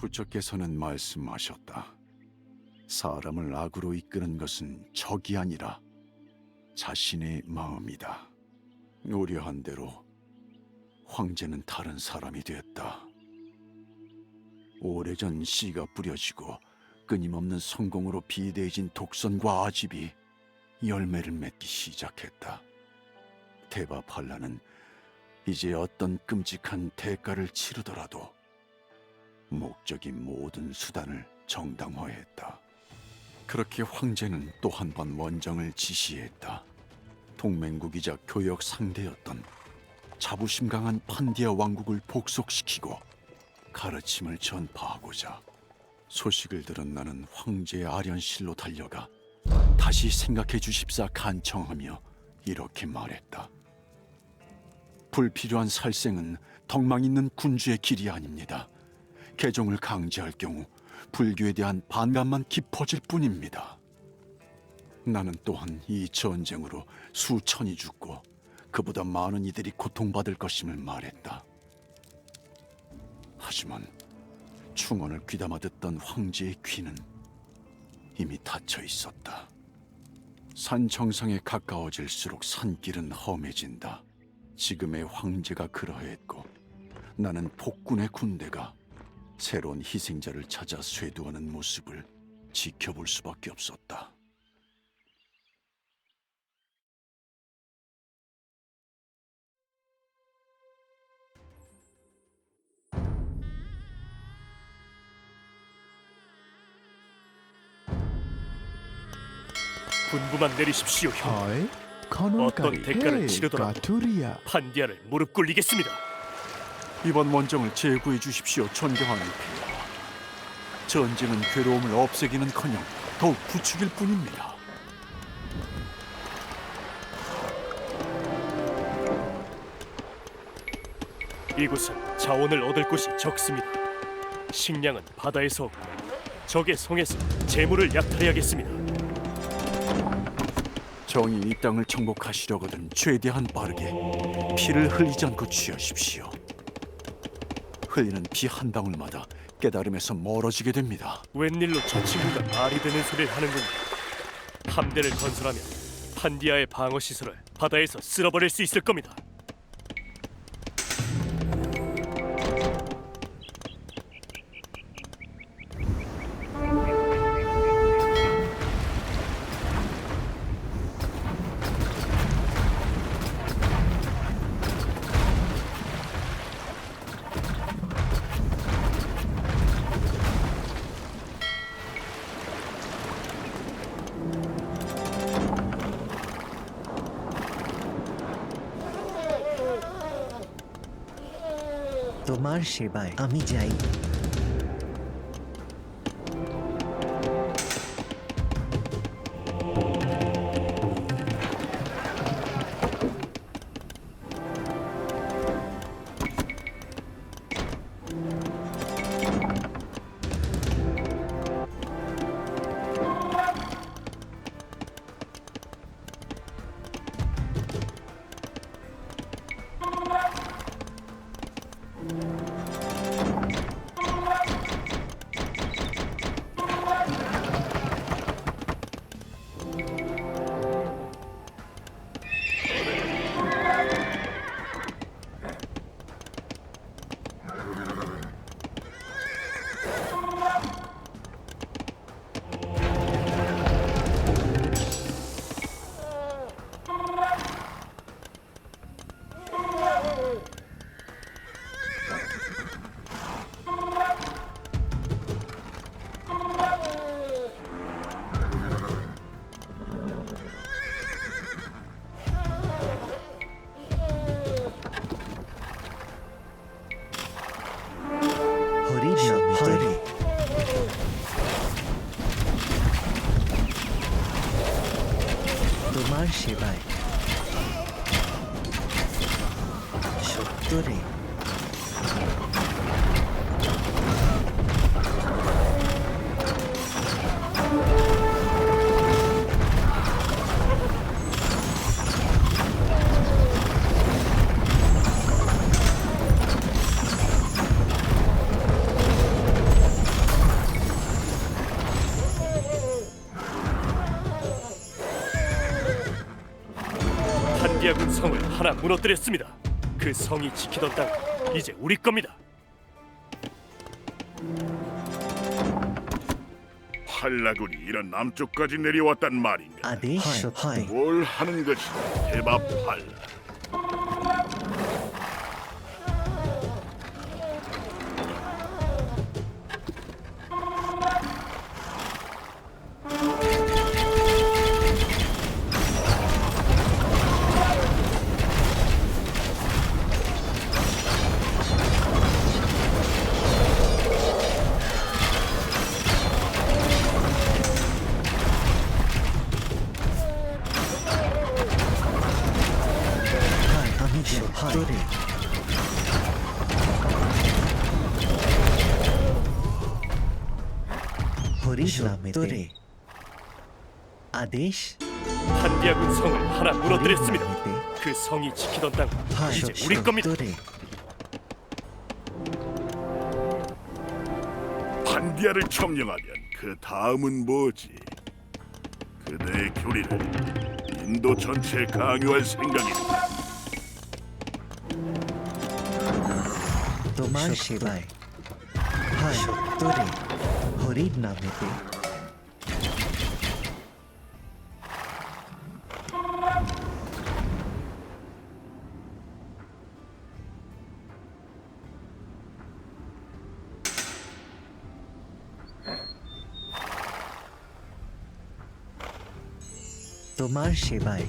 부처께서는 말씀하셨다. 사람을 악으로 이끄는 것은 적이 아니라 자신의 마음이다. 우려한 대로 황제는 다른 사람이 되었다. 오래전 씨가 뿌려지고 끊임없는 성공으로 비대해진 독선과 아집이 열매를 맺기 시작했다. 테바 팔라는 이제 어떤 끔찍한 대가를 치르더라도 목적인 모든 수단을 정당화했다. 그렇게 황제는 또 한 번 원정을 지시했다. 동맹국이자 교역 상대였던 자부심 강한 판디아 왕국을 복속시키고 가르침을 전파하고자 소식을 들은 나는 황제의 아련실로 달려가 다시 생각해 주십사 간청하며 이렇게 말했다. 불필요한 살생은 덕망 있는 군주의 길이 아닙니다. 개종을 강제할 경우 불교에 대한 반감만 깊어질 뿐입니다. 나는 또한 이 전쟁으로 수천이 죽고 그보다 많은 이들이 고통받을 것임을 말했다. 하지만 충언을 귀담아 듣던 황제의 귀는 이미 닫혀 있었다. 산 정상에 가까워질수록 산길은 험해진다. 지금의 황제가 그러했고 나는 폭군의 군대가 새로운 희생자를 찾아 쇄도하는 모습을 지켜볼 수밖에 없었다. 군부만 내리십시오, 형. 어떤 대가를 치르더라도 예, 가투리아. 판디아를 무릎 꿇리겠습니다. 이번 원정을 제구해 주십시오, 폐하. 전쟁은 괴로움을 없애기는커녕 더욱 부추길 뿐입니다. 이곳은 자원을 얻을 곳이 적습니다. 식량은 바다에서 얻고 적의 성에서 재물을 약탈해야겠습니다. 정인 이 땅을 정복하시려거든 최대한 빠르게 피를 흘리지 않고 취하십시오. 흘리는 피한 방울마다 깨달음에서 멀어지게 됩니다. 웬일로 저 친구가 말이 되는 소리를 하는군요. 함대를 건설하면 판디아의 방어 시설을 바다에서 쓸어버릴 수 있을 겁니다. তোমার সেবায় আমি যাই। 무너뜨렸습니다. 그 성이 지키던 땅 이제 우리 겁니다. 한라군이 이런 남쪽까지 내려왔단 말인가? 아네. 뭘 하는 것이 대박 한라. 아메테 아데시 한비아군 성을 하나 무너뜨렸습니다. 그 성이 지키던 땅 이제 우리 겁니다. 판디아를 점령하면 그 다음은 뭐지? 그대의 교리를 인도 전체에 강요할 생각입니다. 도마시바이 하쇼토리 허리나메테 তোমার সেবায়।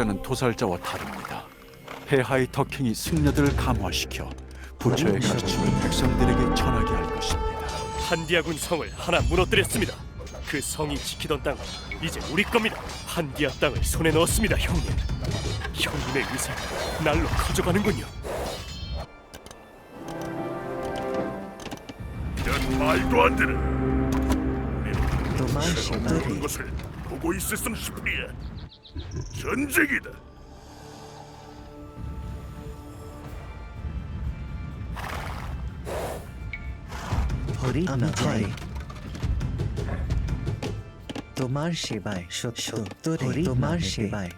도살자는 도살자와 다릅니다. 폐하의 터킹이 승려들을 감화시켜 부처의 음. 가르침을 백성들에게 전하게 할 것입니다. 한디아군 성을 하나 무너뜨렸습니다. 그 성이 지키던 땅은 이제 우리 겁니다. 한디아 땅을 손에 넣었습니다, 형님. 형님의 위세 날로 커져가는군요. 이런 말도 안 되는. 새로운 것을 보고 있었음 싶으니 전쟁이다. হরি নামে তোমার সেবায় সত্য হরি তোমার সেবায়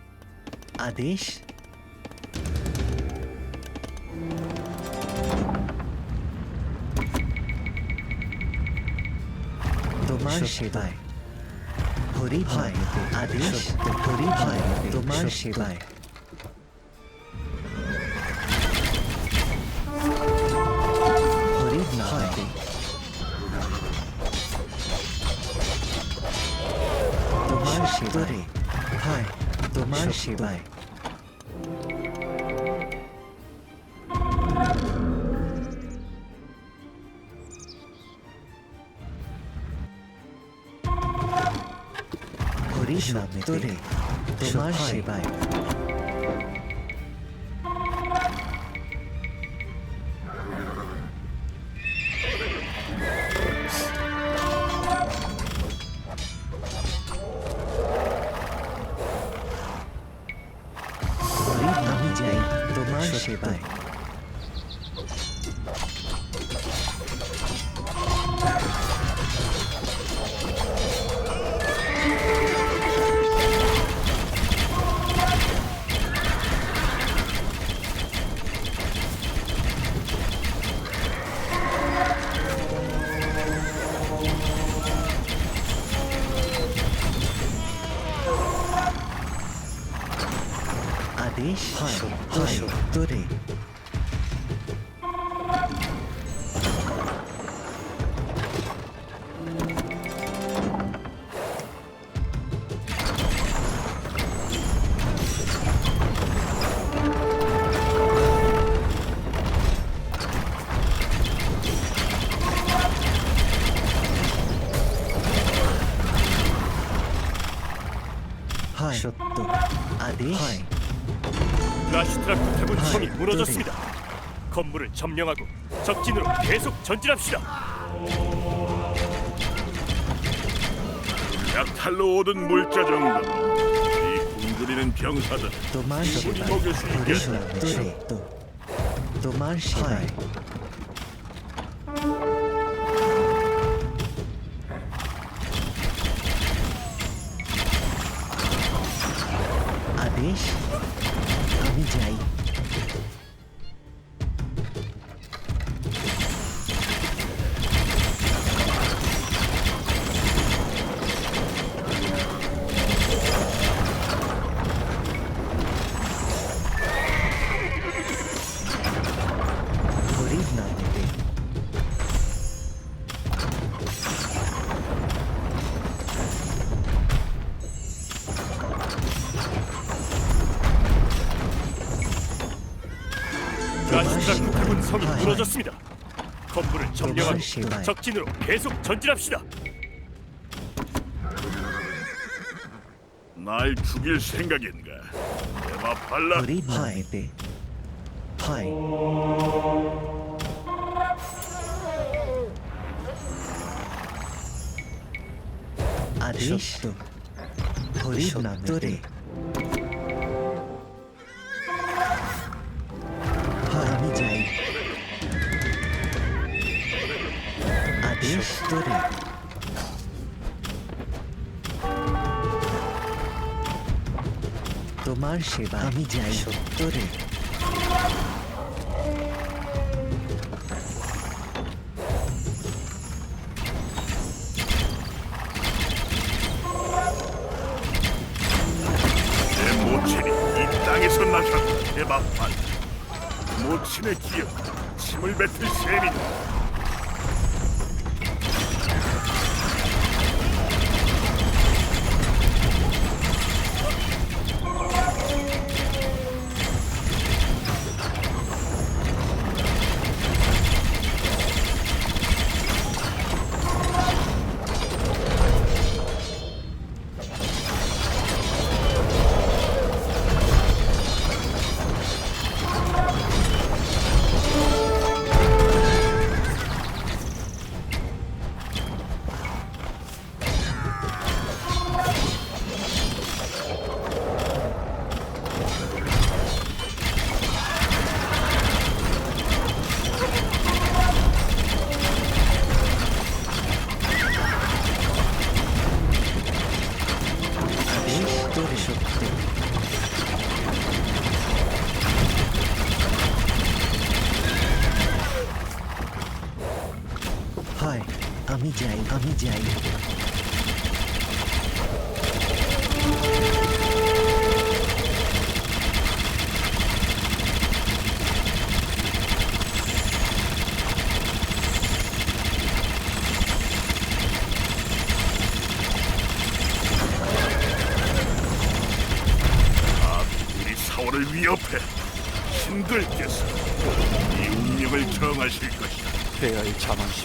আদেশ তোমার সেবায় হরি ভাই আদেশ হরি ভাই তোমার সেবায় হরি নামে তোমার সেবায় হায় তোমার সেবায় সব মিলে তোমার সেবায়। はい、ちょっとあれ、はい。 라시트라크 타군 성이 무너졌습니다. 건물을 점령하고 적진으로 계속 전진합시다. 약탈로 얻은 물자 정도. 이 굶주리는 병사들. Tomar sobre la orilla 있겠어. तुरे 성이 아, 예. 무너졌습니다. 건물을 예, 점령하고 적진으로 계속 전진합시다. 날 죽일 생각인가? 에바 발라. 우리 파이 때 파이 아리시도 우리 나메 আদেশ তোরে তোমার সেবা আমি যাই তোরে 내 모친이 이 땅에서 나셨다. 대마 발라. 모친의 기억, 침을 뱉을 셈이다.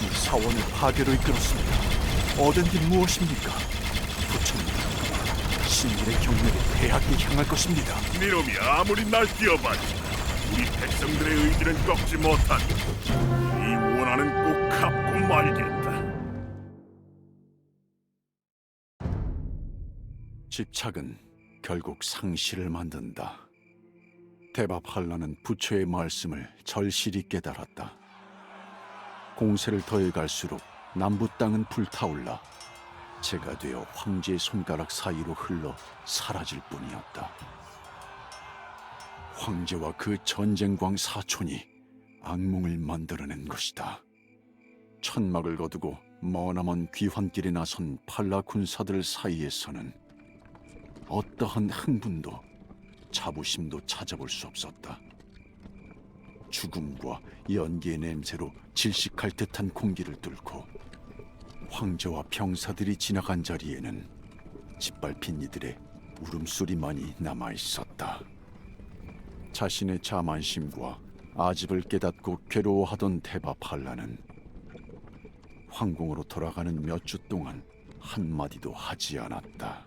이 사원을 파괴로 이끌었습니다. 얻은 게 무엇입니까? 부처님, 신들의 경륜이 폐하게 향할 것입니다. 니놈이 아무리 날 뛰어봤자 우리 백성들의 의지는 꺾지 못한다. 이 원한은 꼭 갚고 말겠다. 집착은 결국 상실을 만든다. 대밥 한라는 부처의 말씀을 절실히 깨달았다. 공세를 더해갈수록 남부 땅은 불타올라 제가 되어 황제의 손가락 사이로 흘러 사라질 뿐이었다. 황제와 그 전쟁광 사촌이 악몽을 만들어낸 것이다. 천막을 거두고 머나먼 귀환길에 나선 팔라 군사들 사이에서는 어떠한 흥분도 자부심도 찾아볼 수 없었다. 죽음과 연기의 냄새로 질식할 듯한 공기를 뚫고 황제와 병사들이 지나간 자리에는 짓밟힌 이들의 울음소리만이 남아 있었다. 자신의 자만심과 아집을 깨닫고 괴로워하던 테바 팔라는 황궁으로 돌아가는 몇 주 동안 한마디도 하지 않았다.